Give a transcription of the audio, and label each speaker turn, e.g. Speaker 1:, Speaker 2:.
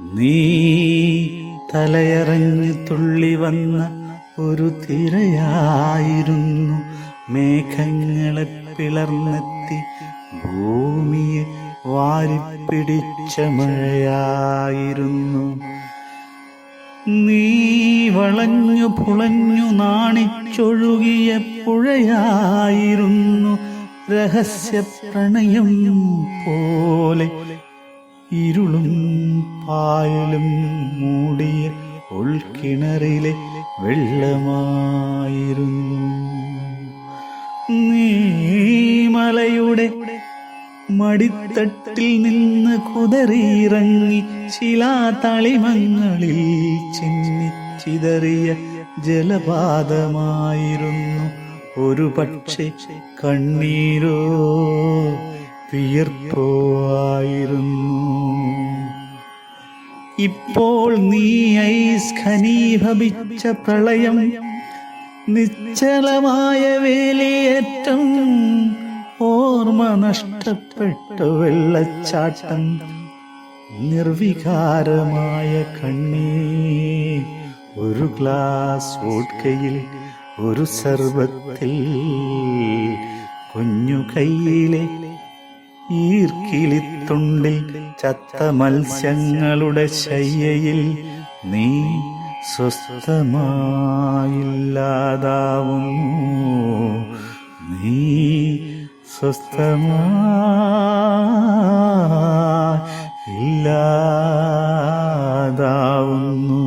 Speaker 1: നീ തലയറഞ്ഞു തുള്ളി വന്ന ഒരു തിരയായിരുന്നു. മേഘങ്ങളെ പിളർന്നെത്തി ഭൂമിയെ വാരിപ്പിടിച്ച മഴയായിരുന്നു. നീ വളഞ്ഞു പുളഞ്ഞു നാണിച്ചൊഴുകിയ പുഴയായിരുന്നു. രഹസ്യ പ്രണയം പോലെ ഇരുളും പായലും മൂടിയ ഉൾക്കിണറിലെ വെള്ളമായിരുന്നു. നീമലയുടെ മടിത്തട്ടിൽ നിന്ന് കുതറിയിറങ്ങി ശിലാതളിമങ്ങളിൽ ചിന്നിച്ചിതറിയ ജലപാതമായിരുന്നു. ഒരു പക്ഷേ കണ്ണീരോ വിയർപ്പോ ഇപ്പോൾ നീ ഐസ്ഖനീഭവിച്ച പ്രളയം നിശ്ചലമായ വേലിയേറ്റം ഓർമ്മ നഷ്ടപ്പെട്ട വെള്ളച്ചാട്ടം നിർവികാരമായ കണ്ണീ ഒരു ഗ്ലാസ് വോഡ്കയിൽ ഒരു സർബത്തിൽ കുഞ്ഞു കയ്യിലെ ഈർക്കിലിത്തുണ്ടിൽ ചത്ത മത്സ്യങ്ങളുടെ ശയ്യയിൽ നീ സ്വസ്ഥമായില്ലാതാവുന്നു. നീ സ്വസ്ഥമായി ഇല്ലാതാവുന്നു